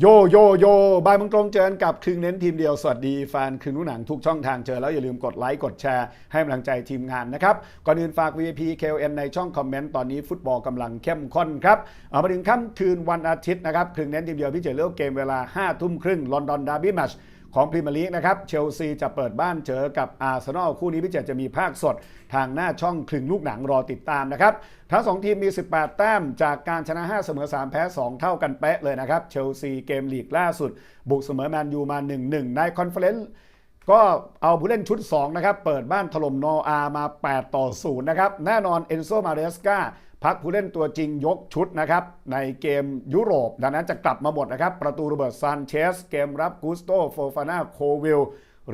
โยโยโยบายมังตรงเจอกับคึงเน้นทีมเดียว สวัสดีแฟนคึงรู้หนังทุกช่องทางเจอแล้วอย่าลืมกดไลค์กดแชร์ให้กำลังใจทีมงานนะครับ ก่อนอื่นฝาก VIP KN ในช่องคอมเมนต์ตอนนี้ฟุตบอลกำลังเข้มข้นครับเอามาถึงค่ำคืนวันอาทิตย์นะครับคึงเน้นทีมเดียวพี่เจเลือกเกมเวลา5ทุ่มครึ่งลอนดอนดาร์บี้แมช ของพรีเมียร์ลีกนะครับเชลซีจะเปิดบ้านเจอกับอาร์เซนอลคู่นี้พี่เจจะมีภาคสดทางหน้าช่องคลึงลูกหนังรอติดตามนะครับทั้ง 2 ทีมมี 18 แต้มจากการชนะ 5 เสมอ 3 แพ้ 2 เท่ากันเป๊ะเลยนะครับเชลซีเกมลีกล่าสุด บุกเสมอแมนยูมา 1-1 ในคอนเฟอเรนซ์ก็เอาผู้เล่นชุด 2 นะครับ เปิดบ้านถล่มนออามา 8 ต่อ 0 นะครับ แน่นอนเอนโซมาเรสกา พักผู้เล่นตัวจริงยกชุดนะครับ ในเกมยุโรป ดังนั้นจะกลับมาหมดนะครับ ประตูโรเบิร์ตซานเชส เกมรับกูสโตโฟฟานาโควิล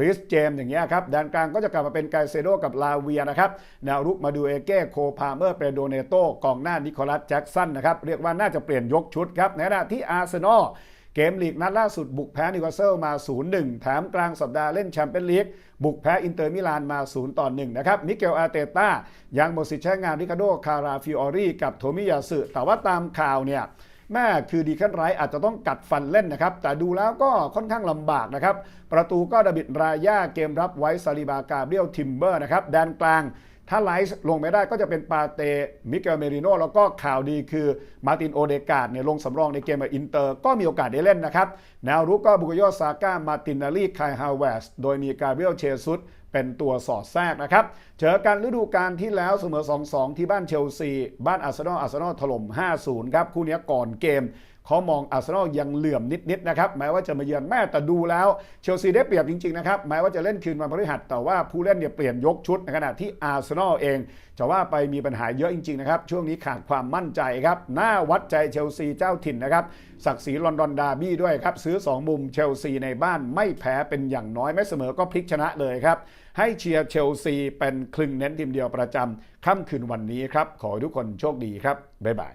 ริสเจมอย่างเงี้ยครับแดนกลางก็จะกลับมาเป็นไกเซโดกับลาเวียนะครับแนวรุกมาดูเอเก้โคพาเมอร์เปโดเนโตกองหน้านิโคลัสแจ็กสันนะครับ เรียกว่าน่าจะเปลี่ยนยกชุดครับในขณะที่อาร์เซนอล เกมลีกนัดล่าสุดบุกแพ้นิวคาสเซิลมา 0-1 แถมกลางสัปดาห์เล่นแชมเปี้ยนลีกบุกแพ้อินเตอร์มิลานมา 0 ต่อ 1 นะครับ มิเกลอาเตต้ายังหมดสิทธิ์ใช้งานริคาโด คาราฟิออรี่กับโทมิยาสึแต่ว่าตามข่าวเนี่ยแม่คือดีขั้นไรอาจจะต้องกัดฟันเล่นนะครับ แต่ดูแล้วก็ค่อนข้างลำบากนะครับ ประตูก็ดบิดรายาเกมรับไว้ซาลิบากาเบียลทิมเบอร์นะครับแดนกลาง ถ้าไลซ์ลงไม่ได้ก็จะเป็นปาเตมิเกลเมริโนแล้วก็ข่าวดีคือมาร์ตินโอเดกาดเนี่ยลงสำรองในเกมกับอินเตอร์ก็มีโอกาสได้เล่นนะครับแนวรุกก็บุกโยซาก้ามาตินนาลีคายฮาวเวสโดยมีกาเบรียลเชซุสเป็นตัวสอดแทรกนะครับเจอกันฤดูกาลที่แล้วเสมอ 2-2 ที่บ้านเชลซี บ้านอาร์เซนอลอาร์เซนอลถล่ม 5-0 ครับ คู่นี้ก่อนเกม เขามองอาร์เซนอลยังเหลื่อมนิดๆนะครับแม้ว่าจะมาเยือนแม่แต่ดูแล้วเชลซีได้เปรียบจริงๆนะครับแม้ว่าจะเล่นคืนวันพฤหัสแต่ว่าผู้เล่นเนี่ยเปลี่ยนยกชุดในขณะที่อาร์เซนอลเองจะว่าไปมีปัญหาเยอะจริงๆนะครับช่วงนี้ขาดความมั่นใจครับหน้าวัดใจเชลซีเจ้าถิ่นนะครับศักดิ์ศรีลอนดอนดาร์บี้ด้วยครับซื้อ 2 มุมเชลซีในบ้านไม่แพ้เป็นอย่างน้อยไม่เสมอก็พลิกชนะเลยครับให้เชียร์เชลซีเป็นคลึงเน้นทีมเดียวประจำค่ำคืนวันนี้ครับ ขอให้ทุกคนโชคดีครับ บ๊ายบาย